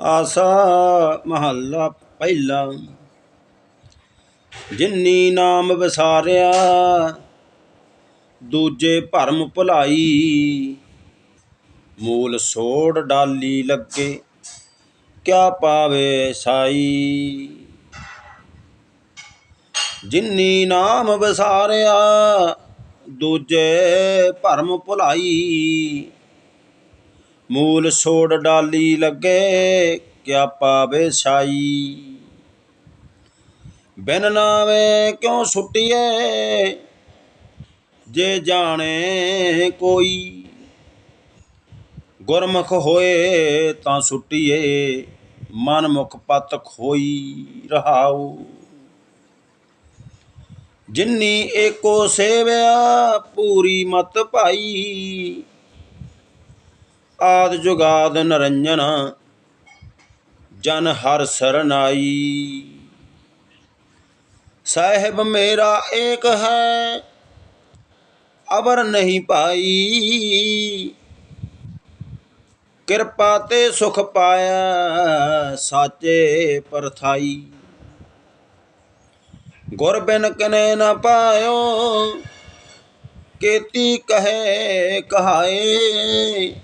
ਆਸਾ ਮਹੱਲਾ ਪਹਿਲਾ। ਜਿਨੀ ਨਾਮ ਵਿਸਾਰਿਆ, ਦੂਜੇ ਭਰਮ ਭੁਲਾਈ। ਮੂਲ ਸੋੜ ਡਾਲੀ ਲੱਗੇ, ਕਿਆ ਪਾਵੇ ਸਾਈ। ਜਿਨੀ ਨਾਮ ਵਿਸਾਰਿਆ, ਦੂਜੇ ਭਰਮ ਭੁਲਾਈ। ਮੂਲ ਛੋੜ ਡਾਲੀ ਲੱਗੇ, ਕਿਆ ਪਾਵੇ ਸਾਈ ਬਿਨ ਨਾਵੇਂ ਕਿਉਂ ਸੁੱਟੀਏ, ਜੇ ਜਾਣੇ ਕੋਈ। ਗੁਰਮੁਖ ਹੋਏ ਤਾਂ ਸੁੱਟੀਏ ਮਨ ਮੁਖ ਪਤ ਖੋਈ ਰਹਾਉ। ਜਿਨੀ ਏਕੋ ਸੇਵਿਆ, ਪੂਰੀ ਮਤ ਭਾਈ। ਆਦ ਜੁਗਾਦ ਨਰੰਜਨ, ਜਨ ਹਰ ਸਰਨਾਈ। ਸਾਹਿਬ ਮੇਰਾ ਏਕ ਹੈ, ਅਵਰ ਨਹੀਂ ਪਾਈ। ਕਿਰਪਾ ਤੇ ਸੁਖ ਪਾਇਆ ਸਾਚੇ ਪਰਥਾਈ। ਗੁਰ ਬਿਨ ਕਨੇ ਨਾ ਪਾਇਓ, ਕੀਤੀ ਕਹੇ ਕਹਾਏ।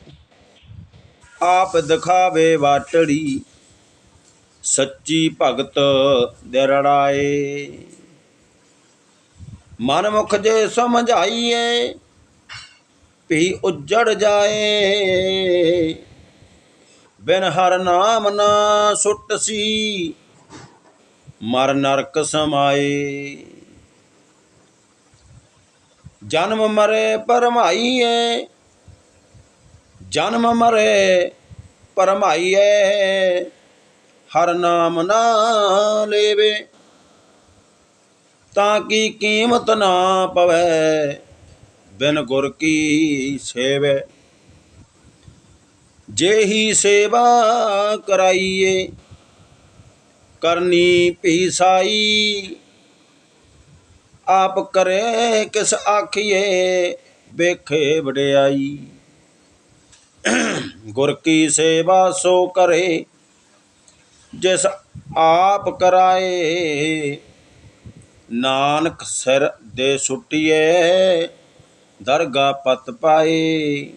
ਆਪ ਦਿਖਾਵੇ ਵਾਟੜੀ। ਸੱਚੀ ਭਗਤ ਦਿਰੜਾਏ। ਮਨ ਮੁਖ ਜੇ ਸਮਝਾਈਏ, ਭੀ ਉਜੜ ਜਾਏ। ਬਿਨ ਹਰ ਨਾਮ ਨਾ ਸੁੱਟ ਸੀ ਮਰ ਨਰਕ ਸਮਾਏ। ਜਨਮ ਮਰੇ ਪਰਮਾਈਏ ਜਨਮ ਮਰੇ ਪਰਮਾਈਏ ਹਰ ਨਾਮ ਨਾ ਲੇਵੇ। ਤਾਂ ਕੀ ਕੀਮਤ ਨਾ ਪਵੇ, ਬਿਨ ਗੁਰ ਕੀ ਸੇਵੇ। ਜੇ ਹੀ ਸੇਵਾ ਕਰਾਈਏ, ਕਰਨੀ ਭੀਸਾਈ ਆਪ ਕਰੇ ਕਿਸ ਆਖੀਏ, ਵੇਖੇ ਵਡਿਆਈ। ਗੁਰ ਕੀ ਸੇਵਾ ਸੋ ਕਰੇ, ਜਿਸ ਆਪ ਕਰਾਏ, ਨਾਨਕ ਸਿਰ ਦੇ ਸੁਟੀਏ, ਦਰਗਾ ਪਤ ਪਾਏ।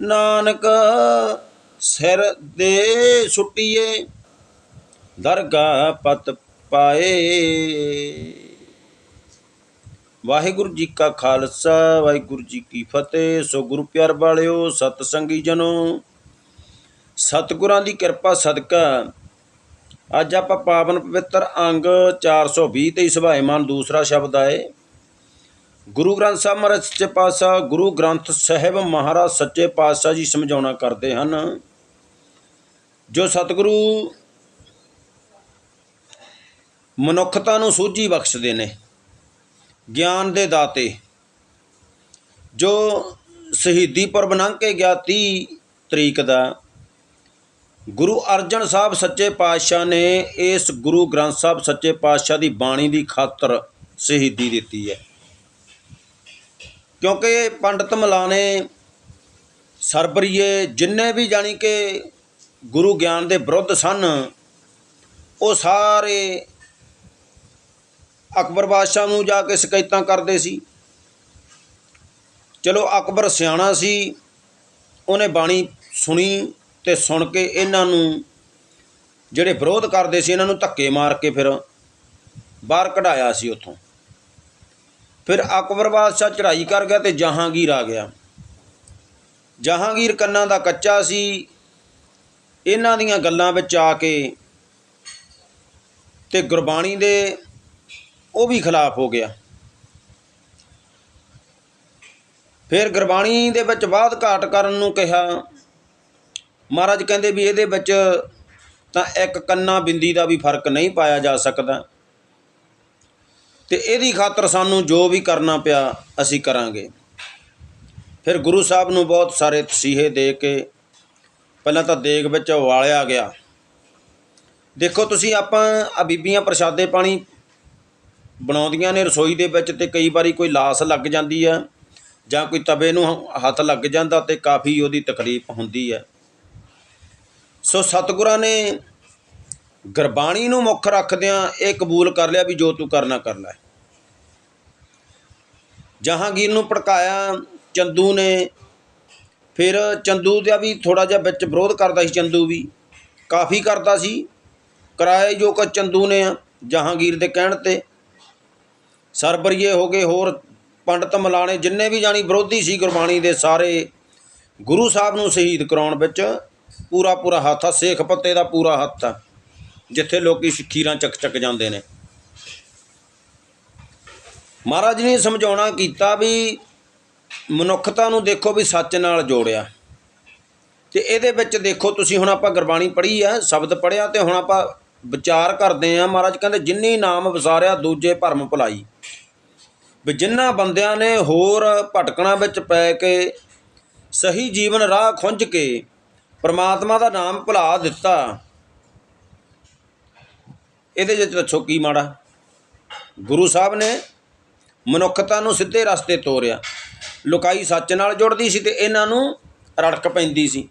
ਨਾਨਕ ਸਿਰ ਦੇ ਸੁਟੀਏ, ਦਰਗਾ ਪਤ ਪਾਏ। ਵਾਹਿਗੁਰੂ ਜੀ ਕਾ ਖਾਲਸਾ, ਵਾਹਿਗੁਰੂ ਜੀ ਕੀ ਫਤਿਹ। ਸੋ ਗੁਰੂ ਪਿਆਰ ਵਾਲਿਓ ਸਤ ਸੰਗੀ ਜਨੋ, ਸਤਿਗੁਰਾਂ ਦੀ ਕਿਰਪਾ ਸਦਕਾ ਅੱਜ ਆਪਾਂ ਪਾਵਨ ਪਵਿੱਤਰ ਅੰਗ 420 ਤੇ ਸੁਭਾਏਮਾਨ ਦੂਸਰਾ ਸ਼ਬਦ ਆਏ। ਗੁਰੂ ਗ੍ਰੰਥ ਸਾਹਿਬ ਮਹਾਰਾਜ ਸੱਚੇ ਪਾਤਸ਼ਾਹ, ਗੁਰੂ ਗ੍ਰੰਥ ਸਾਹਿਬ ਮਹਾਰਾਜ ਸੱਚੇ ਪਾਤਸ਼ਾਹ ਜੀ ਸਮਝਾਉਣਾ ਕਰਦੇ ਹਨ। ਜੋ ਸਤਿਗੁਰੂ ਮਨੁੱਖਤਾ ਨੂੰ ਸੂਝੀ ਬਖਸ਼ਦੇ ਨੇ ਗਿਆਨ ਦੇ ਦਾਤੇ। ਜੋ ਸ਼ਹੀਦੀ ਪੁਰਬ ਲੰਘ ਕੇ ਗਿਆ 30 ਤਰੀਕ ਦਾ, ਗੁਰੂ ਅਰਜਨ ਸਾਹਿਬ ਸੱਚੇ ਪਾਤਸ਼ਾਹ ਨੇ ਇਸ ਗੁਰੂ ਗ੍ਰੰਥ ਸਾਹਿਬ ਸੱਚੇ ਪਾਤਸ਼ਾਹ ਦੀ ਬਾਣੀ ਦੀ ਖਾਤਰ ਸ਼ਹੀਦੀ ਦਿੱਤੀ ਹੈ। ਕਿਉਂਕਿ ਪੰਡਤ ਮਲਾਨੇ ਸਰਬਰੀਏ ਜਿੰਨੇ ਵੀ ਜਾਣੀ ਕਿ ਗੁਰੂ ਗਿਆਨ ਦੇ ਵਿਰੁੱਧ ਸਨ, ਉਹ ਸਾਰੇ ਅਕਬਰ ਬਾਦਸ਼ਾਹ ਨੂੰ ਜਾ ਕੇ ਸ਼ਿਕਾਇਤਾਂ ਕਰਦੇ ਸੀ। ਚਲੋ ਅਕਬਰ ਸਿਆਣਾ ਸੀ, ਉਹਨੇ ਬਾਣੀ ਸੁਣੀ ਤੇ ਸੁਣ ਕੇ ਇਹਨਾਂ ਨੂੰ ਜਿਹੜੇ ਵਿਰੋਧ ਕਰਦੇ ਸੀ, ਇਹਨਾਂ ਨੂੰ ਧੱਕੇ ਮਾਰ ਕੇ ਫਿਰ ਬਾਹਰ ਕਢਾਇਆ ਸੀ ਉੱਥੋਂ। ਫਿਰ ਅਕਬਰ ਬਾਦਸ਼ਾਹ ਚੜ੍ਹਾਈ ਕਰ ਗਿਆ ਤੇ ਜਹਾਂਗੀਰ ਆ ਗਿਆ। ਜਹਾਂਗੀਰ ਕੰਨਾਂ ਦਾ ਕੱਚਾ ਸੀ। ਇਹਨਾਂ ਦੀਆਂ ਗੱਲਾਂ ਵਿੱਚ ਆ ਕੇ ਤੇ ਗੁਰਬਾਣੀ ਦੇ ਉਹ ਵੀ ਖਿਲਾਫ ਹੋ ਗਿਆ। ਫਿਰ ਗੁਰਬਾਣੀ ਦੇ ਵਿੱਚ ਬਾਦ ਘਾਟ ਕਰਨ ਨੂੰ ਕਿਹਾ। ਮਹਾਰਾਜ ਕਹਿੰਦੇ ਵੀ ਇਹਦੇ ਵਿੱਚ ਤਾਂ ਇੱਕ ਕੰਨਾ ਬਿੰਦੀ ਦਾ ਵੀ ਫ਼ਰਕ ਨਹੀਂ ਪਾਇਆ ਜਾ ਸਕਦਾ। ਤੇ ਇਹਦੀ ਖਾਤਰ ਸਾਨੂੰ ਜੋ ਵੀ ਕਰਨਾ ਪਿਆ ਅਸੀਂ ਕਰਾਂਗੇ। ਫਿਰ ਗੁਰੂ ਸਾਹਿਬ ਨੂੰ ਬਹੁਤ ਸਾਰੇ ਤਸੀਹੇ ਦੇ ਕੇ ਪਹਿਲਾਂ ਤਾਂ ਦੇਗ ਵਿੱਚ ਵਾਲਿਆ ਗਿਆ। ਦੇਖੋ ਤੁਸੀਂ ਆਪਾਂ ਆ ਬੀਬੀਆਂ ਪ੍ਰਸ਼ਾਦੇ ਪਾਣੀ ਬਣਾਉਂਦੀਆਂ ਨੇ ਰਸੋਈ ਦੇ ਵਿੱਚ ਅਤੇ ਕਈ ਵਾਰੀ ਕੋਈ ਲਾਸ ਲੱਗ ਜਾਂਦੀ ਹੈ ਜਾਂ ਕੋਈ ਤਵੇ ਨੂੰ ਹੱਥ ਲੱਗ ਜਾਂਦਾ ਤੇ ਕਾਫੀ ਉਹਦੀ ਤਕਲੀਫ ਹੁੰਦੀ ਹੈ ਸੋ ਸਤਿਗੁਰਾਂ ਨੇ ਗੁਰਬਾਣੀ ਨੂੰ ਮੁੱਖ ਰੱਖਦਿਆਂ ਇਹ ਕਬੂਲ ਕਰ ਲਿਆ ਵੀ ਜੋ ਤੂੰ ਕਰਨਾ ਕਰ ਲੈ। ਜਹਾਂਗੀਰ ਨੂੰ ਭੜਕਾਇਆ, ਚੰਦੂ ਨੇ ਫਿਰ ਚੰਦੂ ਦਾ ਵੀ ਥੋੜਾ ਜਿਹਾ ਵਿੱਚ ਵਿਰੋਧ ਕਰਦਾ ਸੀ ਚੰਦੂ ਵੀ, ਕਾਫੀ ਕਰਦਾ ਸੀ। ਕਿਰਾਏ ਜੋ ਕਿ ਚੰਦੂ ਨੇ ਜਹਾਂਗੀਰ ਦੇ ਕਹਿਣ ਤੇ ਸਰਬਰੀਏ ਹੋ ਗਏ ਹੋਰ ਪੰਡਤ ਮਲਾਣੇ ਜਿੰਨੇ ਵੀ ਜਾਣੀ ਵਿਰੋਧੀ ਸੀ ਗੁਰਬਾਣੀ ਦੇ ਸਾਰੇ ਗੁਰੂ ਸਾਹਿਬ ਨੂੰ ਸ਼ਹੀਦ ਕਰਾਉਣ ਵਿੱਚ ਪੂਰਾ ਪੂਰਾ ਹੱਥ ਆ, ਸੇਖ ਪੱਤੇ ਦਾ ਪੂਰਾ ਹੱਥ ਆ, ਜਿੱਥੇ ਲੋਕੀ ਖੀਰਾਂ ਚੱਕ ਚੱਕ ਜਾਂਦੇ ਨੇ। ਮਹਾਰਾਜ ਨੇ ਸਮਝਾਉਣਾ ਕੀਤਾ ਵੀ ਮਨੁੱਖਤਾ ਨੂੰ ਦੇਖੋ ਵੀ ਸੱਚ ਨਾਲ ਜੋੜਿਆ। ਤੇ ਇਹਦੇ ਵਿੱਚ ਦੇਖੋ ਤੁਸੀਂ ਹੁਣ ਆਪਾਂ ਗੁਰਬਾਣੀ ਪੜ੍ਹੀ ਆ, ਸ਼ਬਦ ਪੜ੍ਹਿਆ ਤੇ ਹੁਣ ਆਪਾਂ ਵਿਚਾਰ ਕਰਦੇ ਆ। ਮਹਾਰਾਜ ਕਹਿੰਦੇ ਜਿੰਨੀ ਨਾਮ ਵਿਸਾਰਿਆ ਦੂਜੇ ਭਰਮ ਭੁਲਾਈ। ਵੀ ਜਿਨ੍ਹਾਂ ਬੰਦਿਆਂ ਨੇ ਹੋਰ ਭਟਕਣਾ ਵਿੱਚ ਪੈ ਕੇ ਸਹੀ ਜੀਵਨ ਰਾਹ ਖੁੰਝ ਕੇ ਪ੍ਰਮਾਤਮਾ ਦਾ ਨਾਮ ਭੁਲਾ ਦਿੱਤਾ, ਇਹਦੇ ਵਿੱਚ ਦੱਸੋ ਕੀ ਮਾੜਾ? ਗੁਰੂ ਸਾਹਿਬ ਨੇ ਮਨੁੱਖਤਾ ਨੂੰ ਸਿੱਧੇ ਰਸਤੇ ਤੋਰਿਆ। ਲੁਕਾਈ ਸੱਚ ਨਾਲ ਜੁੜਦੀ ਸੀ ਤੇ ਇਹਨਾਂ ਨੂੰ ਰੜਕ ਪੈਂਦੀ ਸੀ।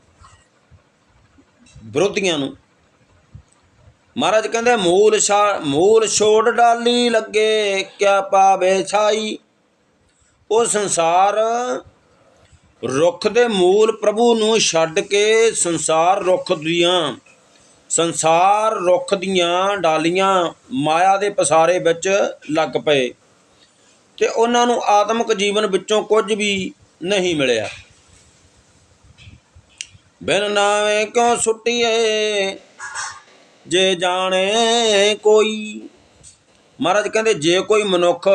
ਵਿਰੋਧੀਆਂ ਨੂੰ। ਮਹਾਰਾਜ ਕਹਿੰਦੇ ਮੂਲ ਛਾ, ਮੂਲ ਛੋੜ ਡਾਲੀ ਲੱਗੇ, ਕਿਆ ਪਾਵੇ ਛਾਈ। ਉਹ ਸੰਸਾਰ ਰੁੱਖ ਦੇ ਮੂਲ ਪ੍ਰਭੂ ਨੂੰ ਛੱਡ ਕੇ ਸੰਸਾਰ ਰੁੱਖ ਦੀਆਂ, ਸੰਸਾਰ ਰੁੱਖ ਦੀਆਂ ਡਾਲੀਆਂ ਮਾਇਆ ਦੇ ਪਸਾਰੇ ਵਿੱਚ ਲੱਗ ਪਏ ਤੇ ਉਹਨਾਂ ਨੂੰ ਆਤਮਿਕ ਜੀਵਨ ਵਿੱਚੋਂ ਕੁਝ ਵੀ ਨਹੀਂ ਮਿਲਿਆ। ਬਿਨ ਨਾਵੇਂ ਕਿਉਂ ਸੁੱਟੀਏ? ਜੇ ਜਾਣੇ ਕੋਈ। ਮਹਾਰਾਜ ਕਹਿੰਦੇ, ਜੇ ਕੋਈ ਮਨੁੱਖ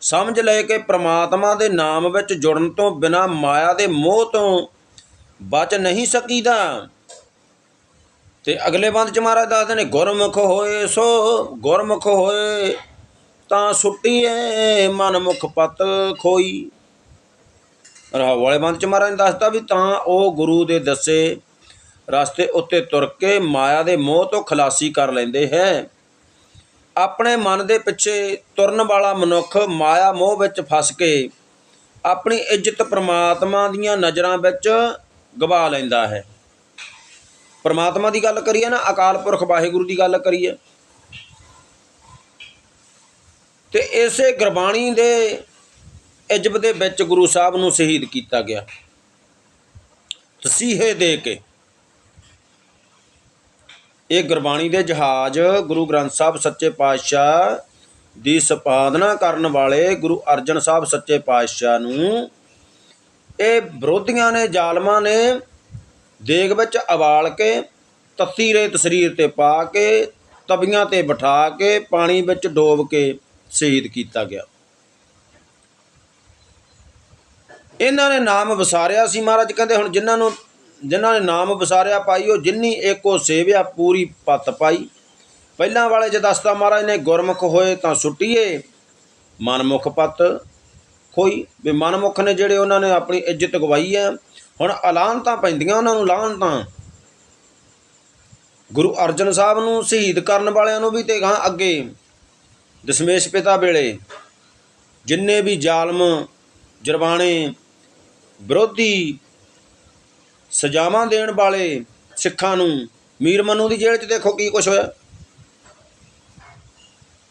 ਸਮਝ ਲੈ ਕੇ ਪ੍ਰਮਾਤਮਾ ਦੇ ਨਾਮ ਵਿੱਚ ਜੁੜਨ ਤੋਂ ਬਿਨਾ ਮਾਇਆ ਦੇ ਮੋਹ ਤੋਂ ਬਚ ਨਹੀਂ ਸਕੀਦਾ। ਤੇ ਅਗਲੇ ਬੰਦ ਚ ਮਹਾਰਾਜ ਦੱਸਦੇ ਨੇ, ਗੁਰਮੁਖ ਹੋਏ ਸੋ ਗੁਰਮੁਖ ਹੋਏ, ਤਾਂ ਸੁੱਟੀਏ ਮਨ ਮੁਖ ਪਤ ਖੋਈ। ਰਾਹ ਵਾਲੇ ਬੰਦ ਚ ਮਹਾਰਾਜ ਨੇ ਦੱਸਦਾ ਵੀ ਤਾਂ ਉਹ ਗੁਰੂ ਦੇ ਦੱਸੇ ਰਸਤੇ ਉੱਤੇ ਤੁਰ ਕੇ ਮਾਇਆ ਦੇ ਮੋਹ ਤੋਂ ਖਲਾਸੀ ਕਰ ਲੈਂਦੇ ਹੈ। ਆਪਣੇ ਮਨ ਦੇ ਪਿੱਛੇ ਤੁਰਨ ਵਾਲਾ ਮਨੁੱਖ ਮਾਇਆ ਮੋਹ ਵਿੱਚ ਫਸ ਕੇ ਆਪਣੀ ਇੱਜ਼ਤ ਪ੍ਰਮਾਤਮਾ ਦੀਆਂ ਨਜ਼ਰਾਂ ਵਿੱਚ ਗਵਾ ਲੈਂਦਾ ਹੈ। ਪ੍ਰਮਾਤਮਾ ਦੀ ਗੱਲ ਕਰੀਏ ਨਾ, ਅਕਾਲ ਪੁਰਖ ਵਾਹਿਗੁਰੂ ਦੀ ਗੱਲ ਕਰੀਏ, ਤੇ ਇਸੇ ਗੁਰਬਾਣੀ ਦੇ ਇਜਬ ਦੇ ਵਿੱਚ ਗੁਰੂ ਸਾਹਿਬ ਨੂੰ ਸ਼ਹੀਦ ਕੀਤਾ ਗਿਆ। ਤਸੀਹੇ ਦੇ ਕੇ ਇਹ ਗੁਰਬਾਣੀ ਦੇ ਜਹਾਜ਼ ਗੁਰੂ ਗ੍ਰੰਥ ਸਾਹਿਬ ਸੱਚੇ ਪਾਤਸ਼ਾਹ ਦੀ ਸੰਪਾਦਨਾ ਕਰਨ ਵਾਲੇ ਗੁਰੂ ਅਰਜਨ ਸਾਹਿਬ ਸੱਚੇ ਪਾਤਸ਼ਾਹ ਨੂੰ, ਇਹ ਵਿਰੋਧੀਆਂ ਨੇ, ਜ਼ਾਲਮਾਂ ਨੇ ਦੇਗ ਵਿੱਚ ਉਬਾਲ ਕੇ, ਤੱਤੀ ਰੇਤ ਸਰੀਰ ਤੇ ਪਾ ਕੇ, ਤਵੀਆਂ ਤੇ ਬਿਠਾ ਕੇ, ਪਾਣੀ ਵਿੱਚ ਡੋਬ ਕੇ ਸ਼ਹੀਦ ਕੀਤਾ ਗਿਆ। ਇਹਨਾਂ ਨੇ ਨਾਮ ਵਿਸਾਰਿਆ ਸੀ ਮਹਾਰਾਜ, ਕਹਿੰਦੇ ਹੁਣ ਜਿਨ੍ਹਾਂ ਨੂੰ ਜਿਨ੍ਹਾਂ ਨੇ ਨਾਮ ਵਿਸਾਰਿਆ ਪਾਈ, ਉਹ ਜਿੰਨੀ ਏਕੋ ਸੇਵਿਆ ਪੂਰੀ ਪੱਤ ਪਾਈ। ਪਹਿਲਾਂ ਵਾਲੇ ਜੇ ਦੱਸਦਾ ਮਹਾਰਾਜ ਨੇ, ਗੁਰਮੁਖ ਹੋਏ ਤਾਂ ਸੁੱਟੀਏ, ਮਨਮੁਖ ਪੱਤ ਕੋਈ ਵੀ ਮਨਮੁਖ ਨੇ ਜਿਹੜੇ ਉਹਨਾਂ ਨੇ ਆਪਣੀ ਇੱਜ਼ਤ ਗਵਾਈ ਹੈ ਹੁਣ ਐਲਾਨ ਤਾਂ ਪੈਂਦੀਆਂ ਉਹਨਾਂ ਨੂੰ ਲਾਹਨਤਾਂ ਗੁਰੂ ਅਰਜਨ ਸਾਹਿਬ ਨੂੰ, ਸ਼ਹੀਦ ਕਰਨ ਵਾਲਿਆਂ ਨੂੰ ਵੀ ਤੇ ਗਾਂ ਅੱਗੇ, ਦਸ਼ਮੇਸ਼ ਪਿਤਾ ਵੇਲੇ। ਜਿੰਨੇ ਵੀ ਜ਼ਾਲਮ ਜਰਬਾਣੇ ਵਿਰੋਧੀ ਸਜ਼ਾਵਾਂ ਦੇਣ ਵਾਲੇ ਸਿੱਖਾਂ ਨੂੰ ਮੀਰ ਮਨੂ ਦੀ ਜੇਲ੍ਹ 'ਚ ਦੇਖੋ ਕੀ ਕੁਛ ਹੋਇਆ।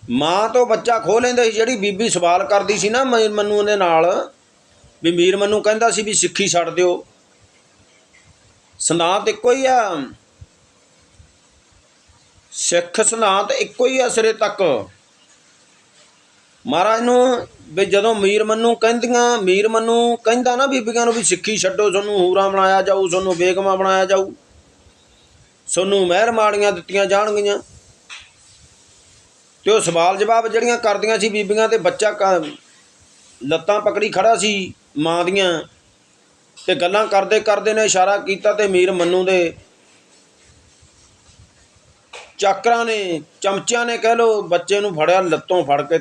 ਮਾਂ ਤੋਂ ਬੱਚਾ ਖੋ ਲੈਂਦਾ ਸੀ, ਜਿਹੜੀ ਬੀਬੀ ਸਵਾਲ ਕਰਦੀ ਸੀ ਨਾ ਮੀਰ ਮਨੂ ਦੇ ਨਾਲ, ਵੀ ਮੀਰ ਮਨੂ ਕਹਿੰਦਾ ਸੀ ਵੀ ਸਿੱਖੀ ਛੱਡ ਦਿਓ। ਸਿਧਾਂਤ ਇੱਕੋ ਹੀ ਆ। ਸਿੱਖ ਸਿਧਾਂਤ ਇੱਕੋ ਹੀ ਆ ਸਿਰੇ ਤੱਕ। ਮਹਾਰਾਜ ਨੂੰ ਵੀ ਜਦੋਂ ਮੀਰ ਮੰਨੂ ਕਹਿੰਦੀਆਂ, ਮੀਰ ਮੰਨੂ ਕਹਿੰਦਾ ਨਾ ਬੀਬੀਆਂ ਨੂੰ ਵੀ ਸਿੱਖੀ ਛੱਡੋ, ਤੁਹਾਨੂੰ ਹੂਰਾ ਬਣਾਇਆ ਜਾਊ, ਤੁਹਾਨੂੰ ਬੇਗਮਾ ਬਣਾਇਆ ਜਾਊ। ਤੁਹਾਨੂੰ ਮਹਿਰ ਮਾੜੀਆਂ ਦਿੱਤੀਆਂ ਜਾਣਗੀਆਂ। ਤੇ ਉਹ ਸਵਾਲ ਜਵਾਬ ਜਿਹੜੀਆਂ ਕਰਦੀਆਂ ਸੀ ਬੀਬੀਆਂ ਤੇ ਬੱਚਾ ਕ- ਲੱਤਾਂ ਪਕੜੀ ਖੜਾ ਸੀ ਮਾਂ ਦੀਆਂ ਤੇ ਗੱਲਾਂ ਕਰਦੇ ਕਰਦੇ ਨੇ ਇਸ਼ਾਰਾ ਕੀਤਾ ਤੇ ਮੀਰ ਮੰਨੂ ਦੇ ਚਾਕਰਾਂ ਨੇ, ਚਮਚਿਆਂ ਨੇ ਕਹਿ ਲੋ ਬੱਚੇ ਨੂੰ ਫੜਿਆ, ਲੱਤੋਂ ਫੜ ਕੇ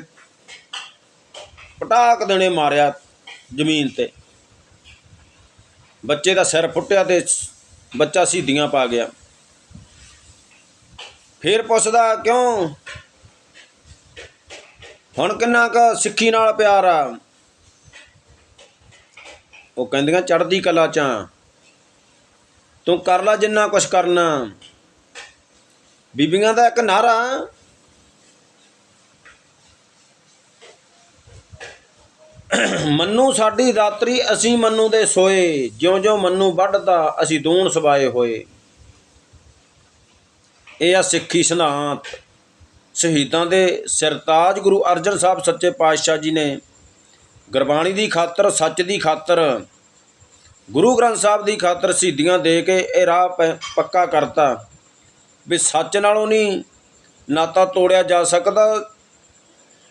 ਪਟਾਕ ਦੇਣੇ ਮਾਰਿਆ ਜ਼ਮੀਨ ਤੇ। ਬੱਚੇ ਦਾ ਸਿਰ ਫੁੱਟਿਆ ਤੇ ਬੱਚਾ ਸਿੱਧੀਆਂ ਪਾ ਗਿਆ। ਫਿਰ ਪੁੱਛਦਾ, ਕਿਉਂ? ਹੁਣ ਕਿੰਨਾ ਕ ਸਿੱਖੀ ਨਾਲ ਪਿਆਰ ਆ? ਉਹ ਕਹਿੰਦੀਆਂ ਚੜਦੀ ਕਲਾ ਚਾਂ ਤੂੰ ਕਰ ਲੈ ਜਿੰਨਾ ਕੁਛ ਕਰਨਾ। ਬੀਬੀਆਂ ਦਾ ਇੱਕ ਨਾਰਾ ਮੰਨੂ ਸਾਡੀ ਦਾਤਰੀ ਅਸੀਂ ਮੰਨੂ ਦੇ ਸੋਏ, ਜਿਉਂ-ਜਿਉਂ ਮੰਨੂ ਵੱਢਦਾ ਅਸੀਂ ਦੂਣ ਸਵਾਏ ਹੋਏ। ਇਹ ਆ ਸਿੱਖੀ ਸਿਧਾਂਤ। ਸ਼ਹੀਦਾਂ ਦੇ ਸਰਤਾਜ ਗੁਰੂ ਅਰਜਨ ਸਾਹਿਬ ਸੱਚੇ ਪਾਤਸ਼ਾਹ ਜੀ ਨੇ ਗੁਰਬਾਣੀ ਦੀ ਖਾਤਰ, ਸੱਚ ਦੀ ਖਾਤਰ, ਗੁਰੂ ਗ੍ਰੰਥ ਸਾਹਿਬ ਦੀ ਖਾਤਰ ਸ਼ਹੀਦੀਆਂ ਦੇ ਕੇ ਇਹ ਰਾਹ ਪੱਕਾ ਕਰਤਾ ਵੀ ਸੱਚ ਨਾਲੋਂ ਨਹੀਂ ਨਾਤਾ ਤੋੜਿਆ ਜਾ ਸਕਦਾ,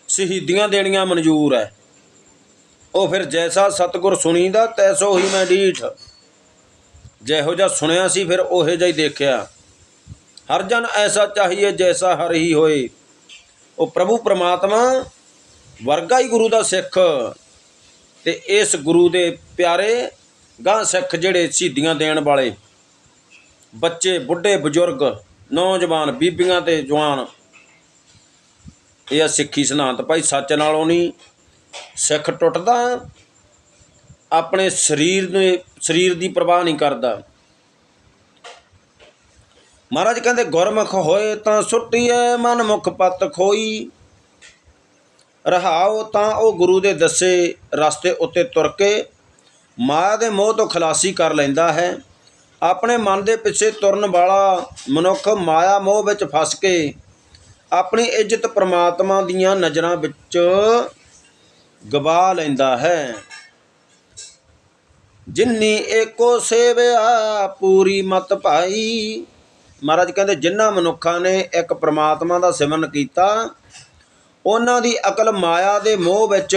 ਸ਼ਹੀਦੀਆਂ ਦੇਣੀਆਂ ਮਨਜ਼ੂਰ ਹੈ। ਉਹ ਫਿਰ ਜੈਸਾ ਸਤਗੁਰ ਸੁਣੀਦਾ, ਤੈਸੋ ਹੀ ਮੈਂ ਡੀਠ। ਜਿਹੋ ਜਿਹਾ ਸੁਣਿਆ ਸੀ, ਫਿਰ ਉਹੇ ਜਿਹਾ ਹੀ ਦੇਖਿਆ। ਹਰ ਜਨ ਐਸਾ ਚਾਹੀਏ ਜੈਸਾ ਹਰ ਹੀ ਹੋਏ। ਉਹ ਪ੍ਰਭੂ ਪ੍ਰਮਾਤਮਾ ਵਰਗਾ ਹੀ ਗੁਰੂ ਦਾ ਸਿੱਖ। ਤੇ ਇਸ ਗੁਰੂ ਦੇ ਪਿਆਰੇ ਗਾਂ ਸਿੱਖ ਜਿਹੜੇ ਸ਼ਹੀਦੀਆਂ ਦੇਣ ਵਾਲੇ। ਬੱਚੇ, ਬੁੱਢੇ, ਬਜ਼ੁਰਗ, ਨੌਜਵਾਨ, ਬੀਬੀਆਂ ਤੇ ਜਵਾਨ। ਇਹ ਆ ਸਿੱਖੀ ਸਿਧਾਂਤ। ਭਾਈ ਸੱਚ ਨਾਲੋਂ ਨਹੀਂ ਸਿੱਖ ਟੁੱਟਦਾ, ਆਪਣੇ ਸਰੀਰ ਨੇ ਸਰੀਰ ਦੀ ਪਰਵਾਹ ਨਹੀਂ ਕਰਦਾ। ਮਹਾਰਾਜ ਕਹਿੰਦੇ, ਗੁਰਮੁਖ ਹੋਏ ਤਾਂ ਸੁੱਟੀਏ ਮਨ ਮੁਖ ਪਤ ਖੋਈ। ਰਹਾਓ ਤਾਂ ਉਹ ਗੁਰੂ ਦੇ ਦੱਸੇ ਰਸਤੇ ਉੱਤੇ ਤੁਰ ਕੇ, ਮਾਇਆ ਦੇ ਮੋਹ ਤੋਂ ਖਲਾਸੀ ਕਰ ਲੈਂਦਾ ਹੈ। ਆਪਣੇ ਮਨ ਦੇ ਪਿੱਛੇ ਤੁਰਨ ਵਾਲਾ ਮਨੁੱਖ ਮਾਇਆ ਮੋਹ ਵਿੱਚ ਫਸ ਕੇ, ਆਪਣੀ ਇੱਜ਼ਤ ਪ੍ਰਮਾਤਮਾ ਦੀਆਂ ਨਜ਼ਰਾਂ ਵਿੱਚ ਗਵਾ ਲੈਂਦਾ ਹੈ। ਜਿਨਨੀ ਏਕੋ ਸੇਵਿਆ ਪੂਰੀ ਮਤ ਭਾਈ। ਮਹਾਰਾਜ ਕਹਿੰਦੇ ਜਿਨ੍ਹਾਂ ਮਨੁੱਖਾਂ ਨੇ ਇੱਕ ਪ੍ਰਮਾਤਮਾ ਦਾ ਸਿਮਰਨ ਕੀਤਾ, ਉਹਨਾਂ ਦੀ ਅਕਲ ਮਾਇਆ ਦੇ ਮੋਹ ਵਿੱਚ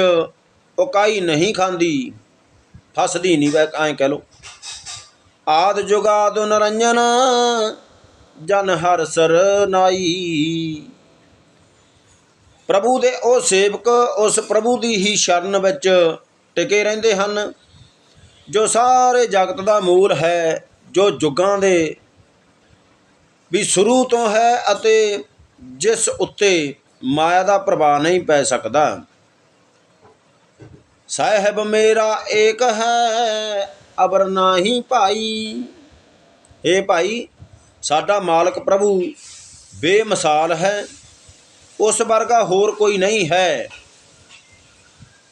ਉਕਾਈ ਨਹੀਂ ਖਾਂਦੀ। ਫਸਦੀ ਨਹੀਂ, ਵੈ ਐਂ ਕਹਿ ਲੋ ਆਦ ਜੁਗਾਦ ਨਰੰਜਨ, ਜਨ ਹਰ ਸਰਨਾਈ ਪ੍ਰਭੂ ਦੇ ਉਹ ਸੇਵਕ ਉਸ ਪ੍ਰਭੂ ਦੀ ਹੀ ਸ਼ਰਨ ਵਿੱਚ ਟਿਕੇ ਰਹਿੰਦੇ ਹਨ, ਜੋ ਸਾਰੇ ਜਗਤ ਦਾ ਮੂਲ ਹੈ, ਜੋ ਜੁਗਾਂ ਦੇ ਵੀ ਸ਼ੁਰੂ ਤੋਂ ਹੈ ਅਤੇ ਜਿਸ ਉੱਤੇ ਮਾਇਆ ਦਾ ਪ੍ਰਭਾਵ ਨਹੀਂ ਪੈ ਸਕਦਾ। ਸਾਹਿਬ, ਮੇਰਾ ਏਕ ਹੈ, ਅਬਰ ਨਾਹੀ ਭਾਈ। ਏ ਭਾਈ, ਸਾਡਾ ਮਾਲਕ ਪ੍ਰਭੂ ਬੇਮਿਸਾਲ ਹੈ। ਉਸ ਵਰਗਾ ਹੋਰ ਕੋਈ ਨਹੀਂ ਹੈ।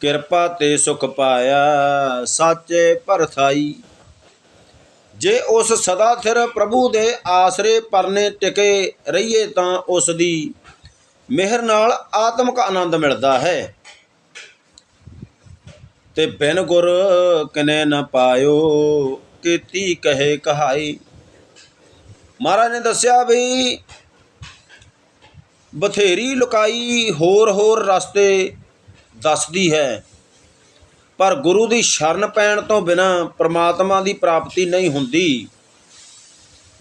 ਕਿਰਪਾ ਤੇ ਸੁਖ ਪਾਇਆ ਸਾਚੇ ਪਰਥਾਈ ਜੇ ਉਸ ਸਦਾ ਥਿਰ ਪ੍ਰਭੂ ਦੇ ਆਸਰੇ ਪਰਨੇ ਟਿਕੇ ਰਹੀਏ ਤਾਂ ਉਸ ਦੀ ਮਿਹਰ ਨਾਲ ਆਤਮਿਕ ਆਨੰਦ ਮਿਲਦਾ ਹੈ। ਤੇ ਬਿਨ ਗੁਰ ਕਿਨੇ ਨ ਪਾਇਓ, ਕੀਤੀ ਕਹੇ ਕਹਾਈ। ਮਹਾਰਾਜ ਨੇ ਦੱਸਿਆ ਵੀ ਬਥੇਰੀ ਲੁਕਾਈ ਹੋਰ ਹੋਰ ਰਸਤੇ ਦੱਸਦੀ ਹੈ। ਪਰ ਗੁਰੂ ਦੀ ਸ਼ਰਨ ਪੈਣ ਤੋਂ ਬਿਨਾ ਪ੍ਰਮਾਤਮਾ ਦੀ ਪ੍ਰਾਪਤੀ ਨਹੀਂ ਹੁੰਦੀ।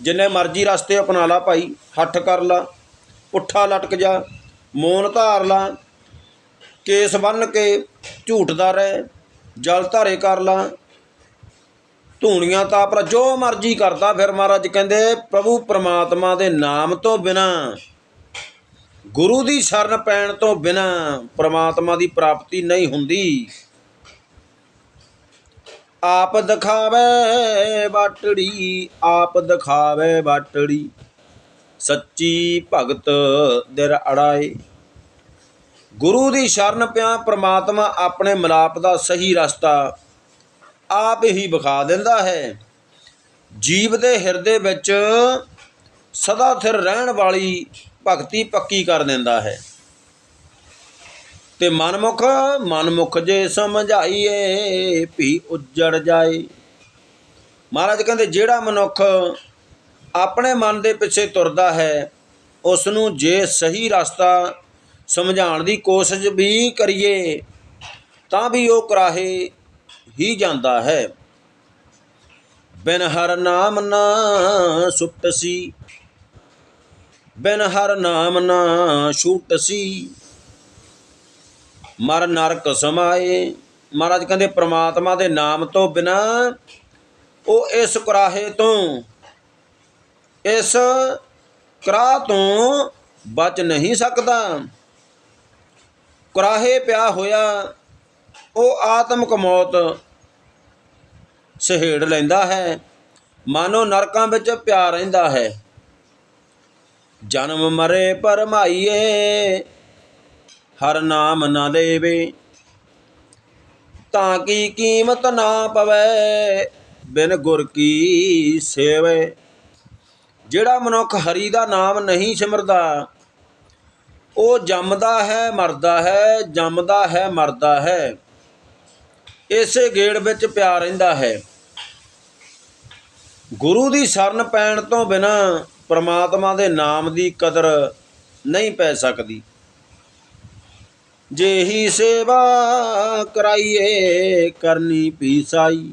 ਜਿੰਨੇ ਮਰਜ਼ੀ ਰਸਤੇ ਅਪਣਾ ਲਾ ਭਾਈ, ਹੱਠ ਕਰ ਲਾ, ਪੁੱਠਾ ਲਟਕ ਜਾ, ਮੋਨ ਧਾਰ ਲਾ, ਕੇਸ ਬੰਨ ਕੇ ਝੂਠਦਾ ਰਹਿ, ਜਲ ਧਾਰੇ ਕਰ ਲਾ, ਧੂਣੀਆਂ ਤਾਪ ਲਾ ਜੋ ਮਰਜ਼ੀ ਕਰਦਾ ਫਿਰ ਮਹਾਰਾਜ ਕਹਿੰਦੇ, ਪ੍ਰਭੂ ਪ੍ਰਮਾਤਮਾ ਦੇ ਨਾਮ ਤੋਂ ਬਿਨਾ ਗੁਰੂ ਦੀ ਸ਼ਰਨ ਪੈਣ ਤੋਂ ਬਿਨਾਂ ਪ੍ਰਮਾਤਮਾ ਦੀ ਪ੍ਰਾਪਤੀ ਨਹੀਂ ਹੁੰਦੀ। ਆਪ ਦਿਖਾਵੇ ਬਾਟੜੀ, ਆਪ ਦਿਖਾਵੇ ਬਾਟੜੀ, ਸੱਚੀ ਭਗਤ ਦਿਰ ਅੜਾਏ। ਗੁਰੂ ਦੀ ਸ਼ਰਨ ਪਿਆ ਪ੍ਰਮਾਤਮਾ ਆਪਣੇ ਮਲਾਪ ਦਾ ਸਹੀ ਰਸਤਾ ਆਪ ਹੀ ਵਿਖਾ ਦਿੰਦਾ ਹੈ। ਜੀਵ ਦੇ ਹਿਰਦੇ ਵਿੱਚ ਸਦਾ ਥਿਰ ਰਹਿਣ ਵਾਲੀ ਭਗਤੀ ਪੱਕੀ ਕਰ ਦਿੰਦਾ ਹੈ। ਤੇ ਮਨਮੁਖ ਮਨਮੁਖ ਜੇ ਸਮਝਾਈਏ ਵੀ ਉੱਜੜ ਜਾਏ। ਮਹਾਰਾਜ ਕਹਿੰਦੇ, ਜਿਹੜਾ ਮਨੁੱਖ ਆਪਣੇ ਮਨ ਦੇ ਪਿੱਛੇ ਤੁਰਦਾ ਹੈ ਉਸ ਨੂੰ ਜੇ ਸਹੀ ਰਸਤਾ ਸਮਝਾਉਣ ਦੀ ਕੋਸ਼ਿਸ਼ ਵੀ ਕਰੀਏ, ਤਾਂ ਵੀ ਉਹ ਕਰਾਹੇ ਹੀ ਜਾਂਦਾ ਹੈ। ਬਿਨ ਹਰ ਨਾਮ ਨਾ ਸੁਟਸੀ ਬਿਨ ਹਰ ਨਾਮ ਨਾ ਛੂਟਸੀ ਮਰ ਨਰਕ ਸਮਾਏ। ਮਹਾਰਾਜ ਕਹਿੰਦੇ, ਪ੍ਰਮਾਤਮਾ ਦੇ ਨਾਮ ਤੋਂ ਬਿਨਾ ਉਹ ਇਸ ਕੁਰਾਹੇ ਤੋਂ, ਇਸ ਕਰਾਹ ਤੋਂ ਬਚ ਨਹੀਂ ਸਕਦਾ। ਕੁਰਾਹੇ ਪਿਆ ਹੋਇਆ, ਉਹ ਆਤਮਕ ਮੌਤ ਸਹੇੜ ਲੈਂਦਾ ਹੈ। ਮਾਨੋ ਨਰਕਾਂ ਵਿੱਚ ਪਿਆ ਰਹਿੰਦਾ ਹੈ। ਜਨਮ ਮਰੇ ਪਰਮਾਈਏ, ਹਰ ਨਾਮ ਨਾ ਦੇਵੇ। ਤਾਂ ਕੀ ਕੀਮਤ ਨਾ ਪਵੇ, ਬਿਨ ਗੁਰ ਕੀ ਸੇਵੇ। ਜਿਹੜਾ ਮਨੁੱਖ ਹਰੀ ਦਾ ਨਾਮ ਨਹੀਂ ਸਿਮਰਦਾ, ਉਹ ਜੰਮਦਾ ਹੈ, ਮਰਦਾ ਹੈ, ਜੰਮਦਾ ਹੈ, ਮਰਦਾ ਹੈ। ਇਸੇ ਗੇੜ ਵਿੱਚ ਪਿਆ ਰਹਿੰਦਾ ਹੈ। ਗੁਰੂ ਦੀ ਸ਼ਰਨ ਪੈਣ ਤੋਂ ਬਿਨਾ ਪਰਮਾਤਮਾ ਦੇ ਨਾਮ ਦੀ ਕਦਰ ਨਹੀਂ ਪੈ ਸਕਦੀ। ਜਿਹੀ ਸੇਵਾ ਕਰਾਈਏ, ਕਰਨੀ ਪੀਸਾਈ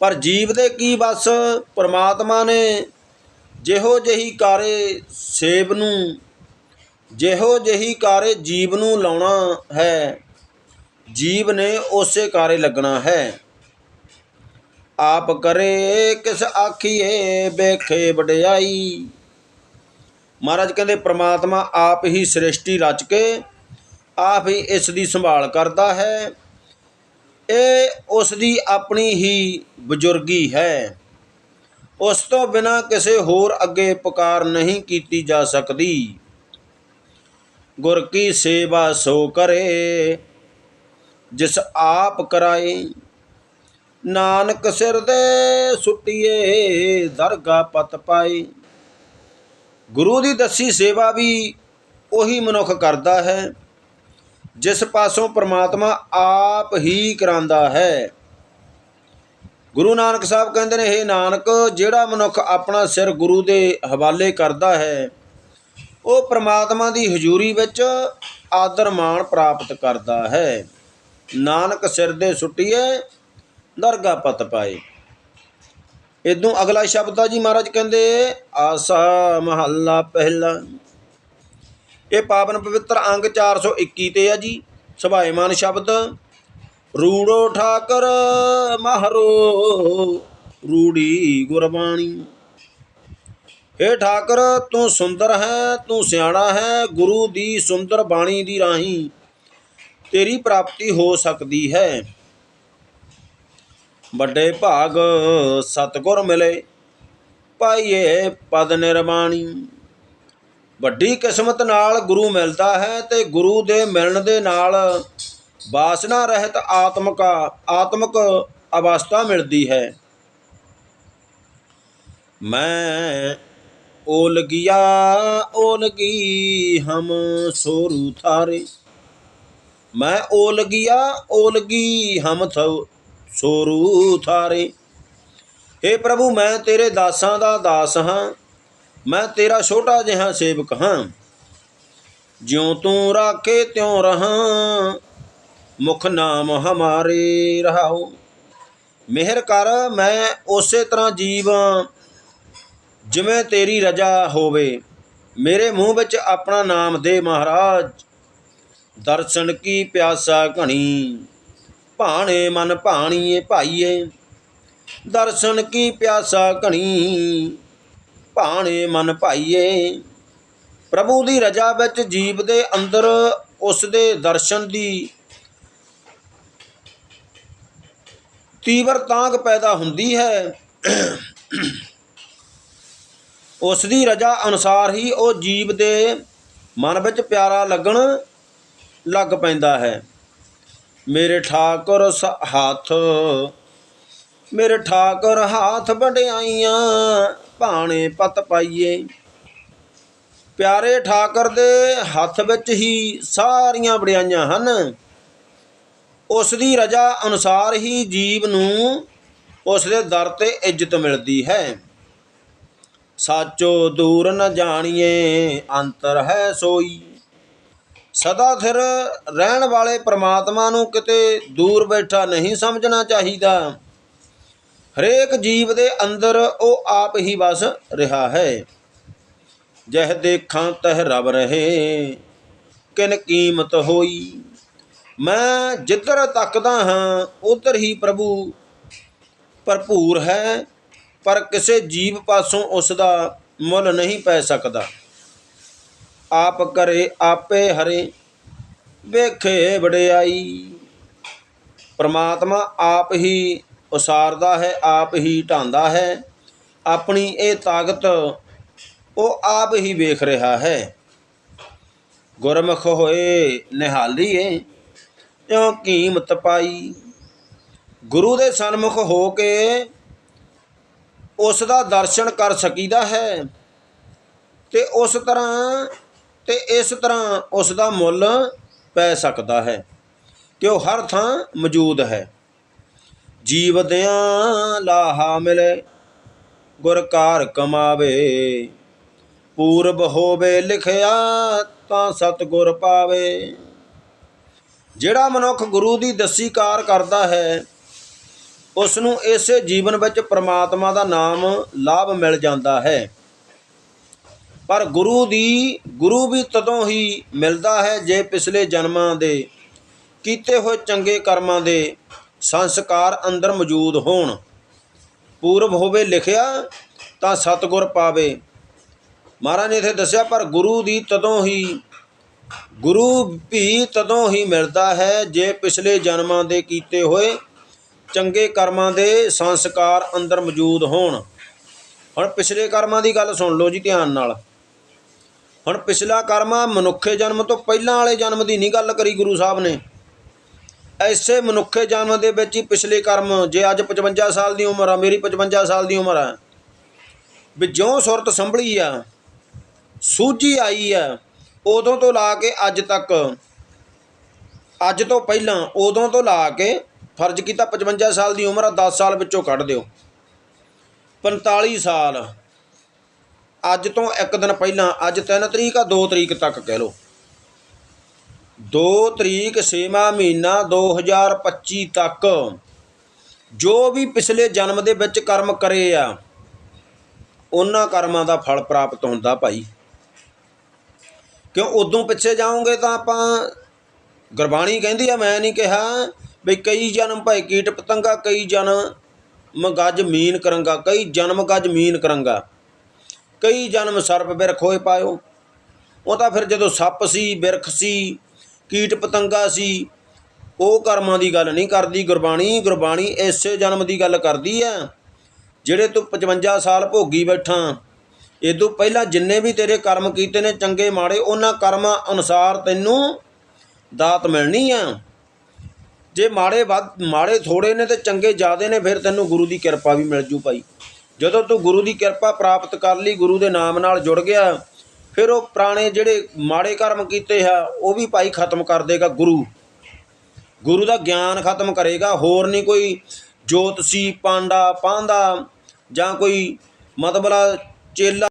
ਪਰ ਜੀਵ ਦੇ ਕੀ ਬਸ ਪਰਮਾਤਮਾ ਨੇ ਜਿਹੋ ਜਹੀ ਕਾਰੇ ਸੇਬ ਨੂੰ, ਜਿਹੋ ਜਹੀ ਕਾਰੇ ਜੀਵ ਨੂੰ ਲਾਉਣਾ ਹੈ, ਜੀਵ ਨੇ ਉਸੇ ਕਾਰੇ ਲੱਗਣਾ ਹੈ। ਆਪ ਕਰੇ, ਕਿਸ ਆਖੀਏ, ਵੇਖੇ ਵਡਿਆਈ। ਮਹਾਰਾਜ ਕਹਿੰਦੇ, ਪ੍ਰਮਾਤਮਾ ਆਪ ਹੀ ਸ੍ਰਿਸ਼ਟੀ ਰਚ ਕੇ, ਆਪ ਹੀ ਇਸ ਦੀ ਸੰਭਾਲ ਕਰਦਾ ਹੈ। ਇਹ ਉਸ ਦੀ ਆਪਣੀ ਹੀ ਬਜ਼ੁਰਗੀ ਹੈ। ਉਸ ਤੋਂ ਬਿਨਾ ਕਿਸੇ ਹੋਰ ਅੱਗੇ ਪੁਕਾਰ ਨਹੀਂ ਕੀਤੀ ਜਾ ਸਕਦੀ। ਗੁਰ ਕੀ ਸੇਵਾ ਸੋ ਕਰੇ, ਜਿਸ ਆਪ ਕਰਾਏ। ਨਾਨਕ ਸਿਰ ਦੇ ਸੁੱਟੀਏ, ਦਰਗਾ ਪਤ ਪਾਈ। ਗੁਰੂ ਦੀ ਦੱਸੀ ਸੇਵਾ ਵੀ ਉਹੀ ਮਨੁੱਖ ਕਰਦਾ ਹੈ, ਜਿਸ ਪਾਸੋਂ ਪ੍ਰਮਾਤਮਾ ਆਪ ਹੀ ਕਰਾਂਦਾ ਹੈ। ਗੁਰੂ ਨਾਨਕ ਸਾਹਿਬ ਕਹਿੰਦੇ ਨੇ ਇਹ ਨਾਨਕ, ਜਿਹੜਾ ਮਨੁੱਖ ਆਪਣਾ ਸਿਰ ਗੁਰੂ ਦੇ ਹਵਾਲੇ ਕਰਦਾ ਹੈ, ਉਹ ਪ੍ਰਮਾਤਮਾ ਦੀ ਹਜ਼ੂਰੀ ਵਿੱਚ ਆਦਰ ਮਾਣ ਪ੍ਰਾਪਤ ਕਰਦਾ ਹੈ। ਨਾਨਕ ਸਿਰ ਦੇ ਸੁੱਟੀਏ ਦਰਗਾ ਪਤ ਪਾਏ ਇਦੋਂ ਅਗਲਾ ਸ਼ਬਦ ਆ ਜੀ ਮਹਾਰਾਜ ਕਹਿੰਦੇ, ਆਸਾ ਮਹੱਲਾ ਪਹਿਲਾ। ਇਹ ਪਾਵਨ ਪਵਿੱਤਰ ਅੰਗ 421 ਤੇ ਆ ਜੀ, ਸੁਭਾਏਮਾਨ ਸ਼ਬਦ। ਰੂੜੋ ਠਾਕਰ ਮਹਰੋ, ਰੂੜੀ ਗੁਰਬਾਣੀ। ਏ ਠਾਕਰ, ਤੂੰ ਸੁੰਦਰ ਹੈ, ਤੂੰ ਸਿਆਣਾ ਹੈ, ਗੁਰੂ ਦੀ ਸੁੰਦਰ ਬਾਣੀ ਦੀ ਰਾਹੀਂ ਤੇਰੀ ਪ੍ਰਾਪਤੀ ਹੋ ਸਕਦੀ ਹੈ। ਵੱਡੇ ਭਾਗ ਸਤਗੁਰ ਮਿਲੇ, ਪਾਈਏ ਪਦ ਨਿਰਮਾਣੀ ਵੱਡੀ ਕਿਸਮਤ ਨਾਲ ਗੁਰੂ ਮਿਲਦਾ ਹੈ ਤੇ ਗੁਰੂ ਦੇ ਮਿਲਣ ਦੇ ਨਾਲ ਵਾਸਨਾ ਰਹਿਤ ਆਤਮਕ ਆਤਮਕ ਅਵਸਥਾ ਮਿਲਦੀ ਹੈ। ਮੈਂ ਓ ਲਗਿਆ ਓ ਲਗੀ ਹਮ ਸੋਰੂ ਥਾਰੇ। ਮੈਂ ਓ ਲਗਿਆ ਓ ਹਮ ਥੋ ਸੋਰੂ ਥਾਰੇ ਏ ਪ੍ਰਭੂ, ਮੈਂ ਤੇਰੇ ਦਾਸਾਂ ਦਾ ਦਾਸ ਹਾਂ। ਮੈਂ ਤੇਰਾ ਛੋਟਾ ਜਿਹਾ ਸੇਵਕ ਹਾਂ। ਜਿਉ ਤੂੰ ਰਾਖੇ ਤਿਉ ਰਹਾ, ਮੁਖ ਨਾਮ ਹਮਾਰੇ ਰਹਾਉ ਮਿਹਰ ਕਰ, ਮੈਂ ਉਸੇ ਤਰ੍ਹਾਂ ਜੀਵਾਂ, ਜਿਵੇਂ ਤੇਰੀ ਰਜਾ ਹੋਵੇ। ਮੇਰੇ ਮੂੰਹ ਵਿੱਚ ਆਪਣਾ ਨਾਮ ਦੇ ਮਹਾਰਾਜ। ਦਰਸ਼ਨ ਕੀ ਪਿਆਸਾ ਘਣੀ। ਭਾਣੇ ਮਨ ਭਾਣੀਏ ਭਾਈਏ, ਦਰਸ਼ਨ ਕੀ ਪਿਆਸਾ ਘਣੀ। ਭਾਣੇ ਮਨ ਭਾਈਏ, ਪ੍ਰਭੂ ਦੀ ਰਜਾ ਵਿੱਚ ਜੀਵ ਦੇ ਅੰਦਰ ਉਸ ਦੇ ਦਰਸ਼ਨ ਦੀ ਤੀਵਰ ਤਾਂਗ ਪੈਦਾ ਹੁੰਦੀ ਹੈ। ਉਸ ਦੀ ਰਜਾ ਅਨੁਸਾਰ ਹੀ ਉਹ ਜੀਵ ਦੇ ਮਨ ਵਿੱਚ ਪਿਆਰਾ ਲੱਗਣ ਲੱਗ ਪੈਂਦਾ ਹੈ। ਮੇਰੇ ਠਾਕੁਰ ਸ- ਹੱਥ, ਮੇਰੇ ਠਾਕੁਰ ਹੱਥ ਵਡਿਆਈਆਂ, ਭਾਣੇ ਪਤ ਪਾਈਏ। ਪਿਆਰੇ ਠਾਕੁਰ ਦੇ ਹੱਥ ਵਿੱਚ ਹੀ ਸਾਰੀਆਂ ਵਡਿਆਈਆਂ ਹਨ। ਉਸ ਦੀ ਰਜਾ ਅਨੁਸਾਰ ਹੀ ਜੀਵ ਨੂੰ ਉਸ ਦੇ ਦਰ ਤੇ ਇੱਜ਼ਤ ਮਿਲਦੀ ਹੈ। ਸਾਚੋ ਦੂਰ ਨ ਜਾਣੀਏ, ਅੰਤਰ ਹੈ ਸੋਈ। ਸਦਾ ਸਿਰ ਰਹਿਣ ਵਾਲੇ ਪ੍ਰਮਾਤਮਾ ਨੂੰ ਕਿਤੇ ਦੂਰ ਬੈਠਾ ਨਹੀਂ ਸਮਝਣਾ ਚਾਹੀਦਾ। ਹਰੇਕ ਜੀਵ ਦੇ ਅੰਦਰ ਉਹ ਆਪ ਹੀ ਵਸ ਰਿਹਾ ਹੈ। ਜਹ ਦੇਖਾਂ ਤਹ ਰਬ ਰਹੇ, ਕਿਨ ਕੀਮਤ ਹੋਈ। ਮੈਂ ਜਿੱਧਰ ਤੱਕਦਾ ਹਾਂ, ਉਧਰ ਹੀ ਪ੍ਰਭੂ ਭਰਪੂਰ ਹੈ, ਪਰ ਕਿਸੇ ਜੀਵ ਪਾਸੋਂ ਉਸ ਦਾ ਮੁੱਲ ਨਹੀਂ ਪੈ ਸਕਦਾ। ਆਪ ਕਰੇ ਆਪੇ ਹਰੇ, ਵੇਖੇ ਵਡਿਆਈ। ਪ੍ਰਮਾਤਮਾ ਆਪ ਹੀ ਉਸਾਰਦਾ ਹੈ, ਆਪ ਹੀ ਢਾਂਦਾ ਹੈ। ਆਪਣੀ ਇਹ ਤਾਕਤ ਉਹ ਆਪ ਹੀ ਵੇਖ ਰਿਹਾ ਹੈ। ਗੁਰਮੁਖ ਹੋਏ ਨਿਹਾਲੀਏ, ਇਉ ਕੀਮਤ ਪਾਈ। ਗੁਰੂ ਦੇ ਸਨਮੁਖ ਹੋ ਕੇ ਉਸ ਦਾ ਦਰਸ਼ਨ ਕਰ ਸਕੀਦਾ ਹੈ ਤੇ ਉਸ ਤਰ੍ਹਾਂ ਤੇ ਇਸ ਤਰ੍ਹਾਂ ਉਸ ਦਾ ਮੁੱਲ ਪੈ ਸਕਦਾ ਹੈ ਕਿ ਉਹ ਹਰ ਥਾਂ ਮੌਜੂਦ ਹੈ। ਜੀਵਦਿਆਂ ਲਾਹਾ ਮਿਲੇ ਗੁਰਕਾਰ ਕਮਾਵੇ। ਪੂਰਬ ਹੋਵੇ ਲਿਖਿਆ ਤਾਂ ਸਤਿਗੁਰ ਪਾਵੇ। ਜਿਹੜਾ ਮਨੁੱਖ ਗੁਰੂ ਦੀ ਦਸੀ ਕਾਰ ਕਰਦਾ ਹੈ ਉਸ ਨੂੰ ਇਸੇ ਜੀਵਨ ਵਿੱਚ ਪ੍ਰਮਾਤਮਾ ਦਾ ਨਾਮ ਲਾਭ ਮਿਲ ਜਾਂਦਾ ਹੈ। ਪਰ ਗੁਰੂ ਦੀ, ਗੁਰੂ ਵੀ ਤਦੋਂ ਹੀ ਮਿਲਦਾ ਹੈ ਜੇ ਪਿਛਲੇ ਜਨਮਾਂ ਦੇ, ਕੀਤੇ ਹੋਏ ਚੰਗੇ ਕਰਮਾਂ ਦੇ ਸੰਸਕਾਰ ਅੰਦਰ ਮੌਜੂਦ ਹੋਣ। ਪੂਰਬ ਹੋਵੇ ਲਿਖਿਆ ਤਾਂ ਸਤਿਗੁਰ ਪਾਵੇ। ਮਹਾਰਾਜ ਨੇ ਇੱਥੇ ਦੱਸਿਆ, ਪਰ ਗੁਰੂ ਦੀ ਤਦੋਂ ਹੀ, ਗੁਰੂ ਵੀ ਤਦੋਂ ਹੀ ਮਿਲਦਾ ਹੈ ਜੇ ਪਿਛਲੇ ਜਨਮਾਂ ਦੇ ਕੀਤੇ ਹੋਏ ਚੰਗੇ ਕਰਮਾਂ ਦੇ ਸੰਸਕਾਰ ਅੰਦਰ ਮੌਜੂਦ ਹੋਣ। ਹੁਣ ਪਿਛਲੇ ਕਰਮਾਂ ਦੀ ਗੱਲ ਸੁਣ ਲਓ ਜੀ ਧਿਆਨ ਨਾਲ। ਹੁਣ ਪਿਛਲਾ ਕਰਮਾ ਮਨੁੱਖੇ ਜਨਮ ਤੋਂ ਪਹਿਲਾਂ ਵਾਲੇ ਜਨਮ ਦੀ ਨਹੀਂ ਗੱਲ ਕਰੀ ਗੁਰੂ ਸਾਹਿਬ ਨੇ। ਐਸੇ ਮਨੁੱਖੇ ਜਨਮ ਦੇ ਵਿੱਚ ਹੀ ਪਿਛਲੇ ਕਰਮ, ਜੇ ਅੱਜ 55 ਸਾਲ ਦੀ ਉਮਰ ਆ, ਮੇਰੀ 55 ਸਾਲ ਦੀ ਉਮਰ ਆ। ਵੀ ਜਿਉਂ ਸੁਰਤ ਸੰਭਲੀ ਆ, ਸੂਝੀ ਆਈ ਆ, ਉਦੋਂ ਤੋਂ ਲਾ ਕੇ ਅੱਜ ਤੱਕ, ਅੱਜ ਤੋਂ ਪਹਿਲਾਂ, ਉਦੋਂ ਤੋਂ ਲਾ ਕੇ ਫਰਜ਼ ਕੀਤਾ 55 ਸਾਲ ਦੀ ਉਮਰ ਆ 10 ਸਾਲ ਵਿੱਚੋਂ ਕੱਢ ਦਿਓ। 45 ਸਾਲ। ਅੱਜ ਤੋਂ ਇੱਕ ਦਿਨ ਪਹਿਲਾਂ, ਅੱਜ 3 ਤਰੀਕ ਆ 2 ਤਰੀਕ ਤੱਕ ਕਹਿ ਲਓ। 2 ਤਰੀਕ 6ਵਾਂ ਮਹੀਨਾ 2025 ਤੱਕ ਜੋ ਵੀ ਪਿਛਲੇ ਜਨਮ ਦੇ ਵਿੱਚ ਕਰਮ ਕਰੇ ਆ, ਉਹਨਾਂ ਕਰਮਾਂ ਦਾ ਫਲ ਪ੍ਰਾਪਤ ਹੁੰਦਾ ਭਾਈ। ਕਿਉਂ ਉਦੋਂ ਪਿੱਛੇ ਜਾਓਗੇ ਤਾਂ ਆਪਾਂ, ਗੁਰਬਾਣੀ ਕਹਿੰਦੀ ਆ, ਮੈਂ ਨਹੀਂ ਕਿਹਾ ਵੀ ਕਈ ਜਨਮ ਭਾਈ ਕੀਟ ਪਤੰਗਾ, ਕਈ ਜਨਮ ਗਜ ਮੀਨ ਕਰਾਂਗਾ, ਕਈ ਜਨਮ ਗੱਜ ਮੀਨ ਕਰਾਂਗਾ। ਕਈ ਜਨਮ ਸਰਪ ਬਿਰਖ ਹੋਏ ਪਾਇਓ। ਉਹ ਤਾਂ ਫਿਰ ਜਦੋਂ ਸੱਪ ਸੀ, ਬਿਰਖ ਸੀ, ਕੀਟ ਪਤੰਗਾ ਸੀ, ਉਹ ਕਰਮਾਂ ਦੀ ਗੱਲ ਨਹੀਂ ਕਰਦੀ, ਗੁਰਬਾਣੀ ਗੁਰਬਾਣੀ ਇਸੇ ਜਨਮ ਦੀ ਗੱਲ ਕਰਦੀ ਹੈ ਜਿਹੜੇ ਤੂੰ 55 ਸਾਲ ਭੋਗੀ ਬੈਠਾ ਇਦੋਂ ਪਹਿਲਾਂ ਜਿੰਨੇ ਵੀ ਤੇਰੇ ਕਰਮ ਕੀਤੇ ਨੇ ਚੰਗੇ ਮਾੜੇ, ਉਹਨਾਂ ਕਰਮਾਂ ਅਨੁਸਾਰ ਤੈਨੂੰ ਦਾਤ ਮਿਲਣੀ ਆ ਜੇ ਮਾੜੇ ਵੱਧ, ਮਾੜੇ ਥੋੜੇ ਨੇ ਤੇ ਚੰਗੇ ਜ਼ਿਆਦੇ ਨੇ, ਫਿਰ ਤੈਨੂੰ ਗੁਰੂ ਦੀ ਕਿਰਪਾ ਵੀ ਮਿਲ ਜੂ ਭਾਈ। ਜਦੋਂ ਤੂੰ ਗੁਰੂ ਦੀ ਕਿਰਪਾ ਪ੍ਰਾਪਤ ਕਰ ਲਈ, ਗੁਰੂ ਦੇ ਨਾਮ ਨਾਲ ਜੁੜ ਗਿਆ, ਫਿਰ ਉਹ ਪੁਰਾਣੇ ਜਿਹੜੇ ਮਾੜੇ ਕਰਮ ਕੀਤੇ ਆ, ਉਹ ਵੀ ਭਾਈ ਖਤਮ ਕਰ ਦੇਗਾ ਗੁਰੂ। ਗੁਰੂ ਦਾ ਗਿਆਨ ਖਤਮ ਕਰੇਗਾ, ਹੋਰ ਨਹੀਂ ਕੋਈ ਜੋਤਸੀ, ਪਾਂਡਾ ਪਾਂਦਾ ਜਾਂ ਕੋਈ ਮਤਬਲਾ ਚੇਲਾ